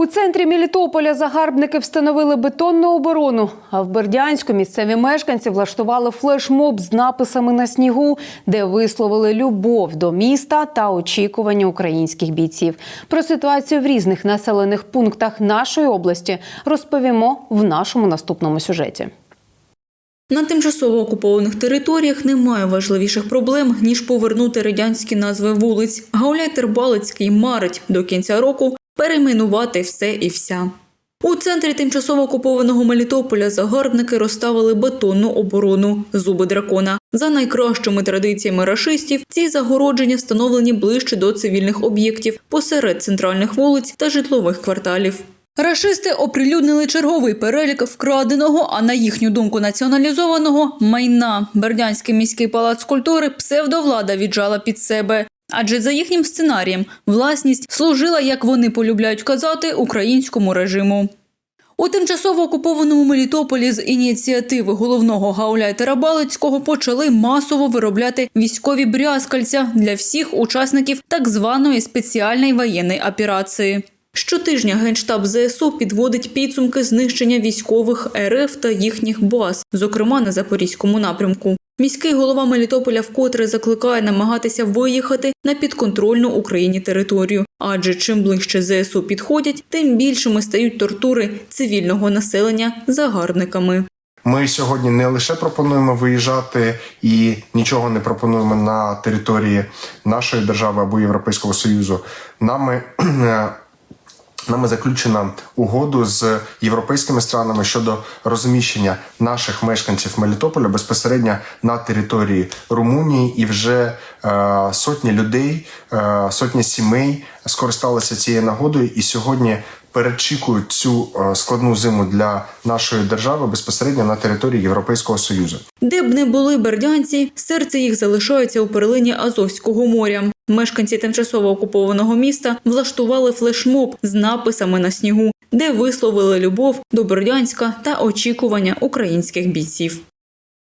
У центрі Мелітополя загарбники встановили бетонну оборону. А в Бердянську місцеві мешканці влаштували флешмоб з написами на снігу, де висловили любов до міста та очікування українських бійців. Про ситуацію в різних населених пунктах нашої області розповімо в нашому наступному сюжеті. На тимчасово окупованих територіях немає важливіших проблем, ніж повернути радянські назви вулиць. Гауляй Тербалицький марить до кінця року перейменувати все і вся. У центрі тимчасово окупованого Мелітополя загарбники розставили бетонну оборону зуби дракона. За найкращими традиціями рашистів, ці загородження встановлені ближче до цивільних об'єктів посеред центральних вулиць та житлових кварталів. Рашисти оприлюднили черговий перелік вкраденого, а на їхню думку націоналізованого майна. Бердянський міський палац культури псевдовлада віджала під себе. Адже за їхнім сценарієм власність служила, як вони полюбляють казати, українському режиму. У тимчасово окупованому Мелітополі з ініціативи головного гауляйтера Балицького почали масово виробляти військові брязкальця для всіх учасників так званої спеціальної воєнної операції. Щотижня Генштаб ЗСУ підводить підсумки знищення військових РФ та їхніх баз, зокрема на Запорізькому напрямку. Міський голова Мелітополя вкотре закликає намагатися виїхати на підконтрольну Україні територію, адже чим ближче ЗСУ підходять, тим більшими стають тортури цивільного населення загарбниками. Ми сьогодні не лише пропонуємо виїжджати і нічого не пропонуємо на території нашої держави або Європейського Союзу. Нами Нами заключено угоду з європейськими странами щодо розміщення наших мешканців Мелітополя безпосередньо на території Румунії, і вже е, сотні людей, е, сотні сімей скористалися цією нагодою. І сьогодні перечікують цю е, складну зиму для нашої держави безпосередньо на території Європейського Союзу. Де б не були бердянці, серце їх залишається у перлині Азовського моря. Мешканці тимчасово окупованого міста влаштували флешмоб з написами на снігу, де висловили любов до Бердянська та очікування українських бійців.